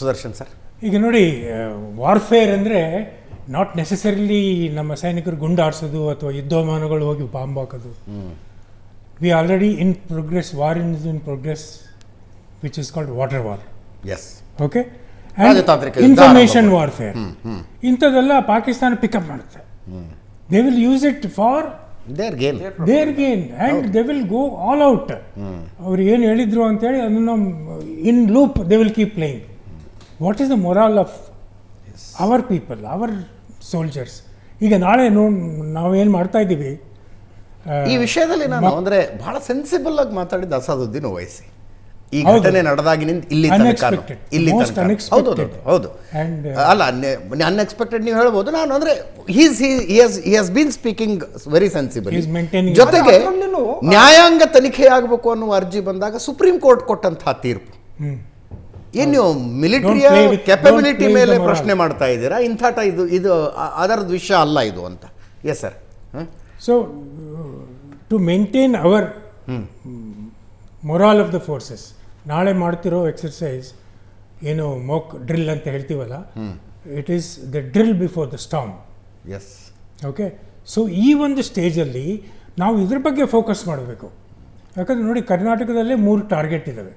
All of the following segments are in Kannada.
ಸುದರ್ಶನ್ ಸರ್. ಈಗ ನೋಡಿ ವಾರ್ಫೇರ್ ಅಂದರೆ ನಾಟ್ ನೆಸೆಸರಿಲಿ ನಮ್ಮ ಸೈನಿಕರು ಗುಂಡಾಡ್ಸೋದು ಅಥವಾ ಯುದ್ಧಮಾನಗಳು ಹೋಗಿ ಬಾಂಬ್ ಹಾಕೋದು. We already in progress war in in progress which is called water war yes okay information warfare ಇಂಥದ್ದೆಲ್ಲ ಪಾಕಿಸ್ತಾನ ಪಿಕಪ್ ಮಾಡುತ್ತೆ. They will use it for their gain their gain and they will go all out ಅವ್ರು ಏನು ಹೇಳಿದ್ರು ಅಂತೇಳಿ ಅದನ್ನು in loop they will keep playing what is the morale of our people our soldiers ಈಗ ನಾಳೆ ನೋ ನಾವೇನು ಮಾಡ್ತಾ ಇದ್ದೀವಿ? ಈ ವಿಷಯದಲ್ಲಿ ನಾನು ಅಂದರೆ ಬಹಳ ಸೆನ್ಸಿಬಲ್ ಆಗಿ ಮಾತಾಡಿದ ಅಸಾದುದ್ದೀನ್ ವಯಸ್ಸಿ ಈ. ಘಟನೆ ನಡೆದಾಗಿನಿಂದ ಇಲ್ಲಿ. ಇಲ್ಲಿ ಹೌದು ಹೌದು, ಅಲ್ಲ ಅನ್ಎಕ್ಸ್ಪೆಕ್ಟೆಡ್ ನೀವು ಹೇಳ್ಬೋದು. ನಾನು ಅಂದ್ರೆ he's he has been speaking very sensible ಜೊತೆಗೆ ನ್ಯಾಯಾಂಗ ತನಿಖೆ ಆಗಬೇಕು ಅನ್ನುವ ಅರ್ಜಿ ಬಂದಾಗ ಸುಪ್ರೀಂ ಕೋರ್ಟ್ ಕೊಟ್ಟಂತಹ ತೀರ್ಪು. ಏನು ನೀವು ಮಿಲಿಟರಿಯ ಕೆಪಬಿಲಿಟಿ ಮೇಲೆ ಪ್ರಶ್ನೆ ಮಾಡ್ತಾ ಇದ್ದೀರಾ? ಇಂಥ ಇದು ಇದು ಅದರದ್ದು ವಿಷಯ ಅಲ್ಲ ಇದು ಅಂತ. Yes sir so to maintain our morale of the forces ನಾಳೆ ಮಾಡ್ತಿರೋ ಎಕ್ಸರ್ಸೈಸ್ ಏನು ಮೋಕ್ ಡ್ರಿಲ್ ಅಂತ ಹೇಳ್ತೀವಲ್ಲ it is the drill before the storm yes okay so ಈ ಒಂದು ಸ್ಟೇಜಲ್ಲಿ ನಾವು ಇದ್ರ ಬಗ್ಗೆ ಫೋಕಸ್ ಮಾಡಬೇಕು. ಯಾಕಂದರೆ ನೋಡಿ ಕರ್ನಾಟಕದಲ್ಲೇ ಮೂರು ಟಾರ್ಗೆಟ್ ಇದ್ದಾವೆ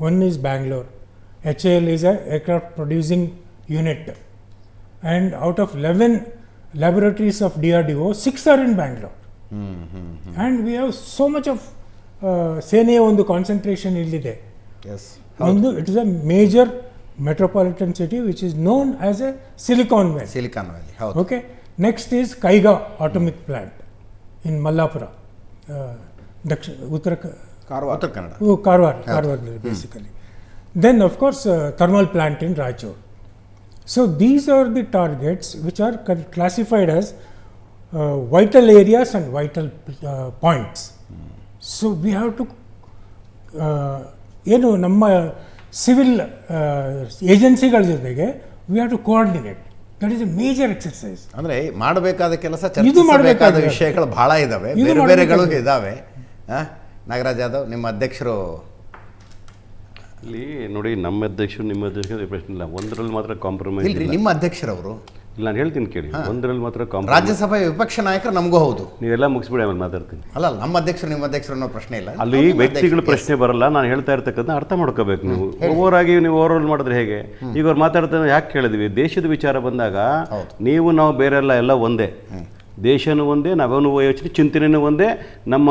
one is Bangalore H A L is a aircraft producing unit and out of eleven laboratories of D R D O six are in Bangalore and we have so much of ಸೇನೆಯ ಒಂದು ಕಾನ್ಸಂಟ್ರೇಷನ್ ಇಲ್ಲಿದೆ ಎಸ್ ಒಂದು it is a major metropolitan city which is known as a Silicon Valley Silicon Valley ಹೌದು okay next is Kaiga atomic plant in Mallapura ಆ, ದಕ್ಷಿಣ ಉತ್ತರ ಕ- ಕಾರವಾರ ಉತ್ತರ ಕನ್ನಡ ಓ, ಕಾರವಾರ ಕಾರವಾರದಲ್ಲಿ basically then of course thermal plant in Raichur so these are the targets which are classified as vital areas and vital points so we have to ಏನು ನಮ್ಮ ಸಿವಿಲ್ ಏಜೆನ್ಸಿಗಳ ಜೊತೆಗೆ we have to coordinate that is a major exercise ಅಂದರೆ ಮಾಡಬೇಕಾದ ಕೆಲಸ ಇದು ಮಾಡಬೇಕಾದ ವಿಷಯಗಳು ಬಹಳ ಇದಾವೆ. ಇದು ಬೇರೆ ಬೇರೆಗಳು ಆ? ನಾಗರಾಜ್ ಯಾದವ್ ನಿಮ್ಮ ಅಧ್ಯಕ್ಷರು ಇಲ್ಲಿ ನೋಡಿ ನಮ್ಮ ಅಧ್ಯಕ್ಷರು ನಿಮ್ಮ ಅಧ್ಯಕ್ಷರು ಪ್ರಶ್ನೆ ಇಲ್ಲ. ಒಂದರಲ್ಲಿ ಮಾತ್ರ ಕಾಂಪ್ರಮೈಸ್ ಇಲ್ರಿ ಇಲ್ಲ. ನಿಮ್ಮ ಅಧ್ಯಕ್ಷರವರು. ಇಲ್ಲ ನಾನು ಹೇಳ್ತೀನಿ ಕೇಳಿ. ಒಂದರಲ್ಲಿ ಮಾತ್ರ ಕಾಂಪ್ರಮೈಸ್ ರಾಜ್ಯಸಭೆ ವಿಪಕ್ಷ ನಾಯಕರು ನಮಗೂ ಹೌದು. ನೀವೆಲ್ಲ ಮುಗಿಸ್ಬಿಡಿ ಆಮೇಲೆ ಮಾತಾಡ್ತೀನಿ. ಅಲ್ಲ ಅಲ್ಲ, ನಮ್ಮ ಅಧ್ಯಕ್ಷರು ನಿಮ್ಮ ಅಧ್ಯಕ್ಷರು ಅನ್ನೋ ಪ್ರಶ್ನೆ ಇಲ್ಲ. ಅಲ್ಲಿ ನಮ್ಮ ವ್ಯಕ್ತಿಗಳ ಅಧ್ಯಕ್ಷರು, ಪ್ರಶ್ನೆ ಬರಲ್ಲ ನಾನು ಹೇಳ್ತಾ ಇರ್ತಕ್ಕಂಥ ಅರ್ಥ ಮಾಡ್ಕೋಬೇಕು ನೀವು. ಓವರ್ ಆಗಿ ನೀವು ಓವರ್ ಮಾಡಿದ್ರೆ ಹೇಗೆ? ಈಗ ಅವ್ರು ಮಾತಾಡ್ತಾ ಯಾಕೆ ಕೇಳಿದ್ವಿ? ದೇಶದ ವಿಚಾರ ಬಂದಾಗ ನೀವು ನಾವು ಬೇರೆಲ್ಲ ಎಲ್ಲ ಒಂದೇ. ದೇಶನೂ ಒಂದೇ ನಾವೇನು ಯೋಚನೆ ಚಿಂತನೆಯೂ ಒಂದೇ. ನಮ್ಮ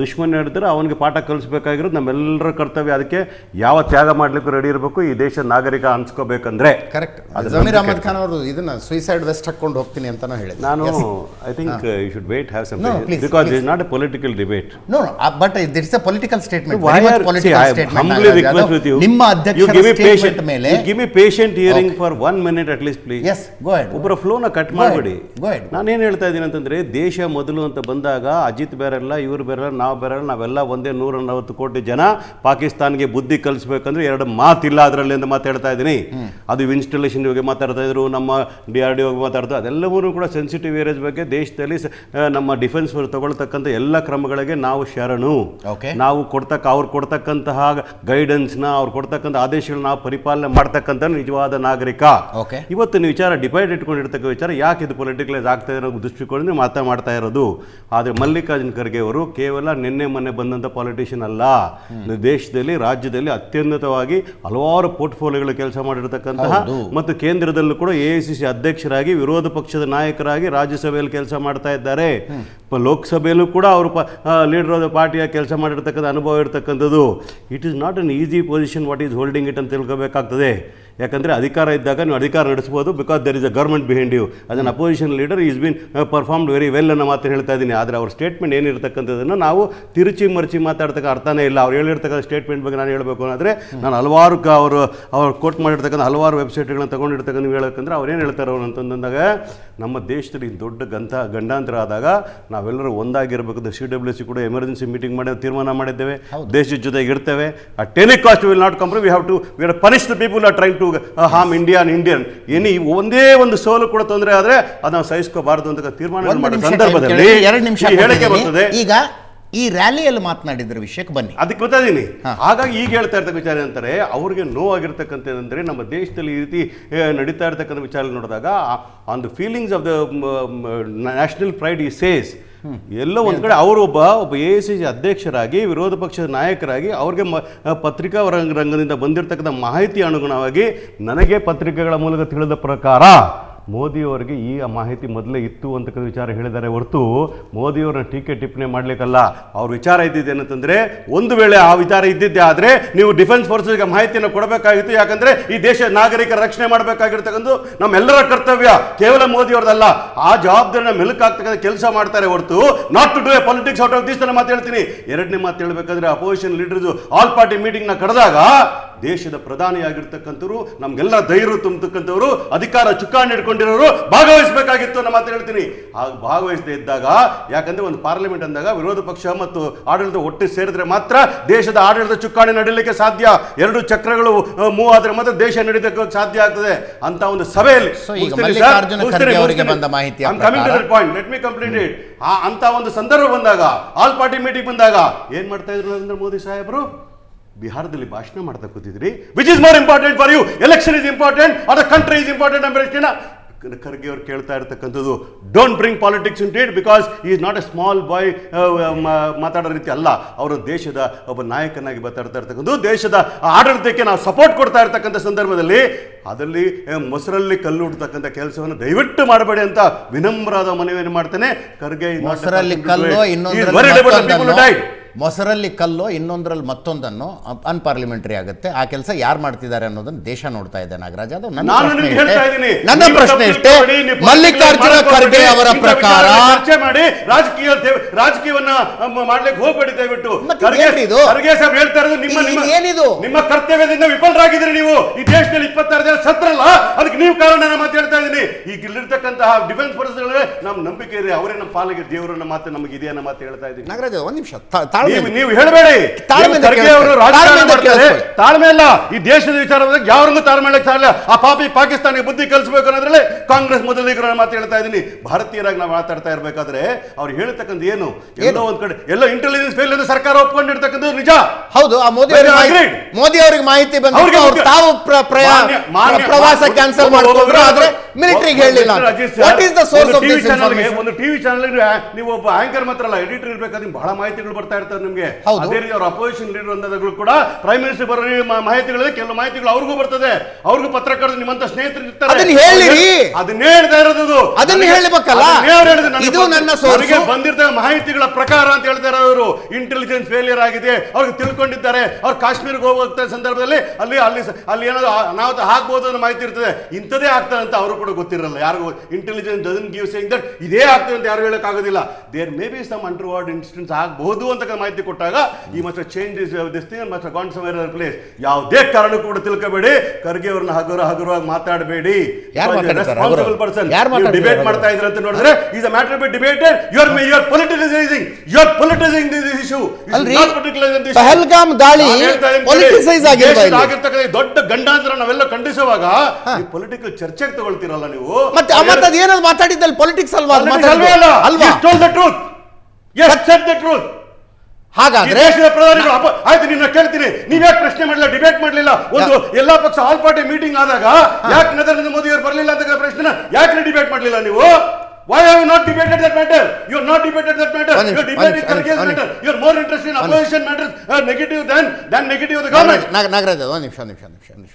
ದುಶ್ಮನ್ ಹೇಳಿದ್ರೆ ಅವನಿಗೆ ಪಾಠ ಕಲಿಸ್ಬೇಕಾಗಿರೋದು ನಮ್ಮೆಲ್ಲರ ಕರ್ತವ್ಯ. ಅದಕ್ಕೆ ಯಾವ ತ್ಯಾಗ ಮಾಡಲಿಕ್ಕೂ ರೆಡಿ ಇರಬೇಕು. ಈ ದೇಶ ನಾಗರಿಕ ಅನ್ಸ್ಕೋಬೇಕಂದ್ರೆ. ಕರೆಕ್ಟ್ ಜಮೀರ್ ಅಹಮದ್ ಖಾನ್ ಅವರು ಇದನ್ನ ಸುಯಿಸೈಡ್ ವೆಸ್ಟ್ ಹಾಕೊಂಡು ಹೋಗ್ತೀನಿ ಅಂತಾನು ಹೇಳಿ ನಾನು I think you should wait have some because is not a political debate no but it's a political statement Why are, political statement. ನಿಮ್ಮ ಅಧ್ಯಕ್ಷರ ಸ್ಟೇಟ್ಮೆಂಟ್ ಮೇಲೆ me patient hearing for one minute at least, please. Yes, go ahead. ಒಬ್ಬರ ಫ್ಲೋನ ಕಟ್ ಮಾಡ್ಬಿಡಿ. go ahead. ನಾನೇನು ಹೇಳ್ತಾ ಇದ್ದೀನಿ ಅಂತಂದರೆ ದೇಶ ಮೊದಲು ಅಂತ ಬಂದಾಗ ಅಜಿತ್ ಬೇರೆಲ್ಲ ಇವ್ರು ಬೇರೆಲ್ಲ ನಾವು ಬೇರೆಲ್ಲ ನಾವೆಲ್ಲ ಒಂದೇ ನೂರ ನಲವತ್ತು ಕೋಟಿ ಜನ ಪಾಕಿಸ್ತಾನ್ಗೆ ಬುದ್ಧಿ ಕಲಿಸ್ಬೇಕಂದ್ರೆ ಎರಡು ಮಾತಿಲ್ಲ ಅದರಲ್ಲಿ ಅಂತ ಮಾತಾಡ್ತಾ ಇದ್ದೀನಿ ಅದು ಇನ್ಸ್ಟಾಲೇಷನ್ ಬಗ್ಗೆ ಮಾತಾಡ್ತಾ ಇದ್ರು ನಮ್ಮ ಡಿ ಆರ್ ಡಿ ಬಗ್ಗೆ ಮಾತಾಡ್ತಾ ಅದೆಲ್ಲವೂ ಕೂಡ ಸೆನ್ಸಿಟಿವ್ ಏರಿಯಾಸ್ ಬಗ್ಗೆ ದೇಶದಲ್ಲಿ ನಮ್ಮ ಡಿಫೆನ್ಸ್ ತಗೊಳ್ತಕ್ಕಂಥ ಎಲ್ಲ ಕ್ರಮಗಳಿಗೆ ನಾವು ಶರಣು. ನಾವು ಕೊಡ್ತಕ್ಕ ಅವ್ರು ಕೊಡ್ತಕ್ಕಂತಹ ಗೈಡೆನ್ಸ್ನ ಅವ್ರು ಕೊಡ್ತಕ್ಕಂಥ ಆದೇಶಗಳನ್ನ ನಾವು ಪರಿಪಾಲನೆ ಮಾಡ್ತಕ್ಕಂಥ ನಿಜವಾದ ನಾಗರಿಕ. ಇವತ್ತು ನೀವು ವಿಚಾರ ಡಿಪೈಡ್ ಇಟ್ಕೊಂಡಿರ್ತಕ್ಕ ವಿಚಾರ ಯಾಕೆ ಇದು ಪೊಲಿಟಿಕಲೈಸ್ ಆಗ್ತಾ ಇರೋ ದೃಷ್ಟಿಕೋನ ಮಾತಾ ಮಾಡ್ತಾ ಇರೋದು. ಆದರೆ ಮಲ್ಲಿಕಾರ್ಜುನ್ ಖರ್ಗೆ ಅವರು ಕೇವಲ ನಿನ್ನೆ ಮೊನ್ನೆ ಬಂದಂಥ ಪಾಲಿಟಿಷಿಯನ್ ಅಲ್ಲ. ದೇಶದಲ್ಲಿ ರಾಜ್ಯದಲ್ಲಿ ಅತ್ಯುನ್ನತವಾಗಿ ಹಲವಾರು ಪೋರ್ಟ್ಫೋಲಿಯೋಗಳು ಕೆಲಸ ಮಾಡಿರ್ತಕ್ಕಂತಹ ಮತ್ತು ಕೇಂದ್ರದಲ್ಲೂ ಕೂಡ ಎ ಅಧ್ಯಕ್ಷರಾಗಿ ವಿರೋಧ ಪಕ್ಷದ ನಾಯಕರಾಗಿ ರಾಜ್ಯಸಭೆಯಲ್ಲಿ ಕೆಲಸ ಮಾಡ್ತಾ ಇದ್ದಾರೆ. ಲೋಕಸಭೆಯಲ್ಲೂ ಕೂಡ ಅವರು ಪ ಲೀಡರ್ ಆಫ್ ದ ಪಾರ್ಟಿಯ ಕೆಲಸ ಮಾಡಿರ್ತಕ್ಕಂಥ ಅನುಭವ ಇರತಕ್ಕಂಥದ್ದು. It is not an easy position what is holding it ಅಂತ ತಿಳ್ಕೋಬೇಕಾಗ್ತದೆ. ಯಾಕಂದರೆ ಅಧಿಕಾರ ಇದ್ದಾಗ ನೀವು ಅಧಿಕಾರ ನಡೆಸ್ಬೋದು because there is a government behind you ಅದನ್ನು an opposition leader is been performed very well ಅನ್ನೋ ಮಾತು ಹೇಳ್ತಾ ಇದ್ದೀನಿ. ಆದರೆ ಅವ್ರ ಸ್ಟೇಟ್ಮೆಂಟ್ ಏನಿರ್ತಕ್ಕಂಥದ್ದನ್ನು ನಾವು ತಿರುಚಿ ಮರ್ಚಿ ಮಾತಾಡ್ತಕ್ಕ ಅರ್ಥನೇ ಇಲ್ಲ. ಅವ್ರು ಹೇಳಿರ್ತಕ್ಕಂಥ ಸ್ಟೇಟ್ಮೆಂಟ್ ಬಗ್ಗೆ ನಾನು ಹೇಳಬೇಕು ಅಂದರೆ ನಾನು ಹಲವಾರು ಕ ಅವರು ಅವ್ರು ಕೋಟ್ ಮಾಡಿರ್ತಕ್ಕಂಥ ಹಲವಾರು ವೆಬ್ಸೈಟ್ಗಳನ್ನ ತಗೊಂಡಿರ್ತಕ್ಕಂಥ ನೀವು ಹೇಳಬೇಕಂದ್ರೆ ಅವ್ರು ಏನು ಹೇಳ್ತಾರೆ ಅವ್ರು ಅಂತಂದಾಗ ನಮ್ಮ ದೇಶದಲ್ಲಿ ದೊಡ್ಡ ಗಂಧ ಗಂಡಾಂತರ ಆದಾಗ ನಾವೆಲ್ಲರೂ ಒಂದಾಗಿರಬೇಕು. ಸಿ ಡಬ್ಲ್ಯೂ ಸಿ ಕೂಡ ಎಮರ್ಜೆನ್ಸಿ ಮೀಟಿಂಗ್ ಮಾಡಿ ತೀರ್ಮಾನ ಮಾಡಿದ್ದೇವೆ. ದೇಶದ ಜೊತೆಗೆ ಇರ್ತೇವೆ. At any cost will not compromise we have to we are punish the people are trying to harm Indian Indian any ಒಂದೇ ಒಂದು ಸೋಲು ಕೂಡ ತೊಂದರೆ ಆದರೆ ಅದನ್ನ ಸಹಿಸ್ಕೋಬಾರದು ಅಂತ ತೀರ್ಮಾನ ಮಾಡೋ ಸಂದರ್ಭದಲ್ಲಿ. ಎರಡು ನಿಮಿಷ ಹೇಳಿಕೆ ಬರ್ತದೆ. ಈಗ ಈ ರ್ಯಾಲಿಯಲ್ಲಿ ಮಾತನಾಡಿದ್ರ ವಿಷಯಕ್ಕೆ ಬನ್ನಿ. ಅದಕ್ಕೆ ಗೊತ್ತಾದೀನಿ. ಹಾಗಾಗಿ ಈಗ ಹೇಳ್ತಾ ಇರ್ತಕ್ಕ ವಿಚಾರ ಏನಂತಾರೆ ಅವ್ರಿಗೆ ನೋವಾಗಿರ್ತಕ್ಕಂಥ ಏನಂದ್ರೆ ನಮ್ಮ ದೇಶದಲ್ಲಿ ಈ ರೀತಿ ನಡೀತಾ ಇರ್ತಕ್ಕಂಥ ವಿಚಾರ ನೋಡಿದಾಗ on the feelings of the national pride ಈ ಸೇಸ್ ಎಲ್ಲೋ ಒಂದು ಕಡೆ ಅವರು ಒಬ್ಬ ಎ ಸಿ ಸಿ ಅಧ್ಯಕ್ಷರಾಗಿ, ವಿರೋಧ ಪಕ್ಷದ ನಾಯಕರಾಗಿ ಅವ್ರಿಗೆ ಮ ಪತ್ರಿಕಾ ರಂಗ ರಂಗದಿಂದ ಬಂದಿರತಕ್ಕಂಥ ಮಾಹಿತಿ ಅನುಗುಣವಾಗಿ ನನಗೆ ಪತ್ರಿಕೆಗಳ ಮೂಲಕ ತಿಳಿದ ಪ್ರಕಾರ ಮೋದಿಯವರಿಗೆ ಈ ಮಾಹಿತಿ ಮೊದಲೇ ಇತ್ತು ಅಂತಕ್ಕಂಥ ವಿಚಾರ ಹೇಳಿದ್ದಾರೆ ಹೊರತು ಮೋದಿಯವರನ್ನ ಟೀಕೆ ಟಿಪ್ಪಣಿ ಮಾಡಲಿಕ್ಕಲ್ಲ. ಅವ್ರ ವಿಚಾರ ಇದ್ದಿದ್ದು ಏನಂತಂದ್ರೆ, ಒಂದು ವೇಳೆ ಆ ವಿಚಾರ ಇದ್ದಿದ್ದೆ ಆದರೆ ನೀವು ಡಿಫೆನ್ಸ್ ಫೋರ್ಸಸ್ಗೆ ಮಾಹಿತಿಯನ್ನು ಕೊಡಬೇಕಾಗಿತ್ತು. ಯಾಕಂದರೆ ಈ ದೇಶ ನಾಗರಿಕರ ರಕ್ಷಣೆ ಮಾಡಬೇಕಾಗಿರ್ತಕ್ಕಂಥ ನಮ್ಮೆಲ್ಲರ ಕರ್ತವ್ಯ. ಕೇವಲ ಮೋದಿ ಅವ್ರದಲ್ಲ ಆ ಜವಾಬ್ದಾರಿನ ಮೆಲುಕಾಗ್ತಕ್ಕಂಥ ಕೆಲಸ ಮಾಡ್ತಾರೆ ಹೊರತು not to do a politics out of this ಮಾತು ಹೇಳ್ತೀನಿ. ಎರಡನೇ ಮಾತು ಹೇಳಬೇಕಾದ್ರೆ ಅಪೋಸಿಷನ್ ಲೀಡರ್ಸ್ ಆಲ್ ಪಾರ್ಟಿ ಮೀಟಿಂಗ್ನ ಕರೆದಾಗ ದೇಶದ ಪ್ರಧಾನಿಯಾಗಿರ್ತಕ್ಕಂಥವ್ರು ನಮಗೆಲ್ಲ ಧೈರ್ಯ ತುಂಬತಕ್ಕಂಥವ್ರು ಅಧಿಕಾರ ಚುಕ್ಕಾಣಿ ಹಿಡ್ಕೊಂಡಿರೋರು ಭಾಗವಹಿಸಬೇಕಾಗಿತ್ತು ನಮ್ಮ ಮಾತು ಹೇಳ್ತೀನಿ. ಆಗ ಭಾಗವಹಿಸದೇ ಇದ್ದಾಗ ಯಾಕಂದ್ರೆ ಒಂದು ಪಾರ್ಲಿಮೆಂಟ್ ಅಂದಾಗ ವಿರೋಧ ಪಕ್ಷ ಮತ್ತು ಆಡಳಿತ ಒಟ್ಟು ಸೇರಿದ್ರೆ ಮಾತ್ರ ದೇಶದ ಆಡಳಿತ ಚುಕ್ಕಾಣಿ ನಡೀಲಿಕ್ಕೆ ಸಾಧ್ಯ. ಎರಡು ಚಕ್ರಗಳು ಮೂವ್ ಆದ್ರೆ ಮಾತ್ರ ದೇಶ ನಡೀಲಿಕ್ಕೆ ಸಾಧ್ಯ ಆಗ್ತದೆ ಅಂತ ಒಂದು ಸಭೆಯಲ್ಲಿ complete it. ಆ ಅಂತ ಒಂದು ಸಂದರ್ಭ ಬಂದಾಗ ಆಲ್ ಪಾರ್ಟಿ ಮೀಟಿಂಗ್ ಬಂದಾಗ ಏನ್ ಮಾಡ್ತಾ ಇದ್ರು ನರೇಂದ್ರ ಮೋದಿ ಸಾಹೇಬರು? ಬಿಹಾರದಲ್ಲಿ ಭಾಷಣ ಮಾಡ್ತಾ ಕೂತಿದ್ರಿ. Which is more important for you election is important or the country is important ಅಂಬರೀಷ್ನ Kharge ಅವ್ರು ಕೇಳ್ತಾ ಇರ್ತಕ್ಕಂಥದ್ದು don't bring politics in ಟೇಟ್ because is not a small boy ಮಾತಾಡೋ ರೀತಿ ಅಲ್ಲ. ಅವರು ದೇಶದ ಒಬ್ಬ ನಾಯಕನಾಗಿ ಮಾತಾಡ್ತಾ ಇರ್ತಕ್ಕಂಥದ್ದು ದೇಶದ ಆಡಳಿತಕ್ಕೆ ನಾವು ಸಪೋರ್ಟ್ ಕೊಡ್ತಾ ಇರ್ತಕ್ಕಂಥ ಸಂದರ್ಭದಲ್ಲಿ ಅದರಲ್ಲಿ ಮೊಸರಲ್ಲಿ ಕಲ್ಲು ಹುಡ್ತಕ್ಕಂಥ ಕೆಲಸವನ್ನು ದಯವಿಟ್ಟು ಮಾಡಬೇಡಿ ಅಂತ ವಿನಮ್ರಾದ ಮನವಿಯನ್ನು ಮಾಡ್ತೇನೆ. ಖರ್ಗೆ ಮೊಸರಲ್ಲಿ ಕಲ್ಲು ಇನ್ನೊಂದರಲ್ಲಿ ಮತ್ತೊಂದನ್ನು ಅನ್ಪಾರ್ಲಿಮೆಂಟರಿ ಆಗುತ್ತೆ. ಆ ಕೆಲಸ ಯಾರು ಮಾಡ್ತಿದ್ದಾರೆ ಅನ್ನೋದನ್ನ ದೇಶ ನೋಡ್ತಾ ಇದೆ ನಾಗರಾಜ್ ಅದು ನನ್ನ ನಾನು ಪ್ರಶ್ನೆ ಇಷ್ಟೇ. ಮಲ್ಲಿಕಾರ್ಜುನ ಖರ್ಗೆ ಅವರ ಪ್ರಕಾರ ಚರ್ಚೆ ಮಾಡಿ ರಾಜಕೀಯ ರಾಜಕೀಯವನ್ನ ಮಾಡ್ಲಿಕ್ಕೆ ಹೋಗ್ಬೇಡಿ ದಯವಿಟ್ಟು. ಖರ್ಗೆ ಸಾಹೇಬ್ ಹೇಳ್ತಾ ಇರೋದು ನಿಮ್ಮ ಇದು ನಿಮ್ಮ ಏನಿದು? ನಿಮ್ಮ ಕರ್ತವ್ಯದಿಂದ ವಿಫಲರಾಗಿದ್ದೀರಿ ನೀವು. ಈ ದೇಶದಲ್ಲಿ ಇಪ್ಪತ್ತಾರು ಜನ ಸತ್ರಲ್ಲ ಅದಕ್ಕೆ ನೀವು ಕಾರಣ ನಾನು ಮಾತು ಹೇಳ್ತಾ ಇದ್ದೀನಿ. ಈಗ ಇಲ್ಲಿರ್ತಕ್ಕಂತಹ ಡಿಫೆನ್ಸ್ ಫೋರ್ಸ್ ನಮ್ಮ ನಂಬಿಕೆ ಇದೆ. ಅವರೇ ನಮ್ಮ ಪಾಲಿಗೆ ದೇವರನ್ನ ಮಾತು ನಮಗೆ ಇದೆಯನ್ನ ಅನ್ನೋ ಮಾತು ಹೇಳ್ತಾ ಇದ್ದೀನಿ. ನಾಗರಾಜ್ ಒಂದ್ ನಿಮಿಷ. ನೀವು ಹೇಳಬೇಡಿ. ತಾಳ್ಮೆ ಇಲ್ಲ. ಈ ದೇಶದ ವಿಚಾರವಾಗಿ ಯಾರಿಗೂ ತಾಳ್ಮೆ ಇಲ್ಲ ಸಾಧ್ಯ ಆ ಪಾಪಿ ಪಾಕಿಸ್ತಾನಿಗೆ ಬುದ್ಧಿ ಕಲಿಸಬೇಕು ಅನ್ನೋದ್ರಲ್ಲಿ ಕಾಂಗ್ರೆಸ್ ಮೊದಲಿಗರ ಮಾತು ಹೇಳ್ತಾ ಇದ್ದೀನಿ. ಭಾರತೀಯರಾಗಿ ನಾವು ಮಾತಾಡ್ತಾ ಇರಬೇಕಾದ್ರೆ ಅವ್ರು ಹೇಳ್ತಕ್ಕಂಥ ಏನು? ಎಲ್ಲೋ ಒಂದ್ ಕಡೆ ಎಲ್ಲ ಇಂಟೆಲಿಜೆನ್ಸ್ ಫೇಲ್ ಅಂದ್ರೆ ಸರ್ಕಾರ ಒಪ್ಕೊಂಡಿರ್ತಕ್ಕಂಥದ್ದು ನಿಜ. ಹೌದು ಆ ಮೋದಿ ಅವರಿಗೆ ಮಾಹಿತಿ- agreed. ಮೋದಿ ಅವರಿಗೆ ಮಾಹಿತಿ ಬಂದ ತಾವು ಪ್ರವಾಸ ಕ್ಯಾನ್ಸಲ್ ಮಾಡ್ಕೊಂಡ್ರು ಆದ್ರೆ ಮಿಲಿಟರಿಗೆ ಹೇಳಲಿಲ್ಲ what is the source of this information ಒಂದು ಟಿವಿ ಚಾನೆಲ್ ನೀವು ಒಬ್ಬ ಆಂಕರ್ ಮಾತ್ರ ಅಲ್ಲ ಎಡಿಟರ್ ಇರಬೇಕಾದ್ರೆ ನಿಮ್ಗೆ ಬಹಳ ಮಾಹಿತಿಗಳು ಬರ್ತಾ ಇರ್ತಾರೆ ನಿಮಗೆ. ಅದೇ ರೀತಿ ಅವರ ಅಪೋಸಿಷನ್ ಲೀಡರ್ ಅಂದಾಗಲೂ ಕೂಡ ಪ್ರೈಮ್ ಮಿನಿಸ್ಟರ್ ಬರೋ ಮಾಹಿತಿಗಳು ಮಾಹಿತಿಗಳಿದೆ ಕೆಲವು ಮಾಹಿತಿಗಳು ಅವ್ರಿಗೂ ಬರ್ತದೆ. ಅವ್ರಿಗೂ ಪತ್ರಕರ್ತರು ನಿಮ್ಮಂತ ಸ್ನೇಹಿತರು ಇರ್ತಾರೆ. ಅದನ್ನ ಹೇಳಿರಿ. ಅದನ್ನ ಹೇಳ್ತಾ ಇರೋದು ಅದನ್ನ ಹೇಳಬೇಕಲ್ಲ. ಇದು ನನ್ನ ಸೋರ್ಸ್ ಅವರಿಗೆ ಬಂದಿರ್ತಕ್ಕ ಮಾಹಿತಿಗಳ ಪ್ರಕಾರ ಅಂತ ಹೇಳ್ತಾರೆ ಅವರು ಇಂಟೆಲಿಜೆನ್ಸ್ ಫೇಲಿಯರ್ ಆಗಿದೆ. ಅವ್ರಿಗೆ ತಿಳ್ಕೊಂಡಿದ್ದಾರೆ. ಅವ್ರು ಕಾಶ್ಮೀರಕ್ಕೆ ಹೋಗುವಂತ ಸಂದರ್ಭದಲ್ಲಿ ಅಲ್ಲಿ ಅಲ್ಲಿ ಅಲ್ಲಿ ಏನಾದ್ರು ಅನಾಹುತ ಆಗ್ಬೋದು ಅನ್ನೋ ಮಾಹಿತಿ ಇರ್ತದೆ. ಇಂಥದೇ ಆಗ್ತದೆ ಅಂತ ಅವರು ಕೂಡ ಗೊತ್ತಿರಲ್ಲ. ಯಾರಿಗೂ intelligence doesn't give saying that ಇದೇ ಆಗ್ತದೆ ಅಂತ ಯಾರು ಹೇಳೋಕ್ಕಾಗೋದಿಲ್ಲ. There may be some untoward incidents ಆಗಬಹುದು ಅಂತ ಮಾಹಿತಿ ಕೊಟ್ಟಾಗ ಈ must change is this thing must gone some place ಯಾವುದೇ ಕಾರಣಕ್ಕೂ ಕೂಡ ತಿಳ್ಕೊಬೇಡಿ. ಖರ್ಗೆ ಅವ್ರನ್ನ ಹಗುರ ಹಗುರವಾಗಿ ಮಾತಾಡಬೇಡಿ? ರೆಸ್ಪಾನ್ಸಿಬಲ್ ಪರ್ಸನ್ ಡಿಬೇಟ್ ಮಾಡ್ತಾ ಇದ್ರ ಅಂತ ನೋಡಿದ್ರೆ is a matter be debated your may your politicising your politicising this issue Pahalgam ದಾಳಿ ಪೊಲಿಟಿಸೈಸ್? ಆಗಿರ್ತಕ್ಕಂಥ ದೊಡ್ಡ ಗಂಡಾಂತರ ನಾವೆಲ್ಲ ಖಂಡಿಸುವಾಗ ಈ ಪೊಲಿಟಿಕಲ್ ಚರ್ಚೆಗೆ ತಗೊಳ್ತೀರಲ್ಲ ನೀವು? ಮತ್ತೆ ಮತ್ತೆ ಏನಾದ್ರು ಮಾತಾಡಿದ್ದಲ್ಲಿ ಪೊಲಿಟಿಕ್ಸ್ ಅಲ್ವಾ ಅದು ಅಲ್ವೇ ಮಾತಾಡಿದ್ದು? ಟ್ರೂತ್ ಟ್ರೂತ್ ಈ ಹಾಗಾದ್ರೆ ದೇಶದ ಪ್ರಧಾನಿಗಳು ಅಪ- ಆಯ್ತು ನಿನ್ನ ಕೇಳ್ತೀನಿ. ನೀವ್ಯಾಕೆ ಪ್ರಶ್ನೆ ಮಾಡಲಿಲ್ಲ ಡಿಬೇಟ್ ಮಾಡಲಿಲ್ಲ? ಒಂದು ಎಲ್ಲಾ ಪಕ್ಷ ಆಲ್ ಪಾರ್ಟಿ ಮೀಟಿಂಗ್ ಆದಾಗ ಯಾಕೆ ನರೇಂದ್ರ ಮೋದಿ ಅವರು ಬರಲಿಲ್ಲ ಅಂತ ಪ್ರಶ್ನೆ ಯಾಕೆ ಡಿಬೇಟ್ ಮಾಡಲಿಲ್ಲ ನೀವು? Why have not debated that matter you not debated that matter more interest in negative than than negative the government Naga- Nagaraj ಒಂದು ನಿಮಿಷ ಒಂದು ನಿಮಿಷ ಒಂದು ನಿಮಿಷ ಒಂದು ನಿಮಿಷ.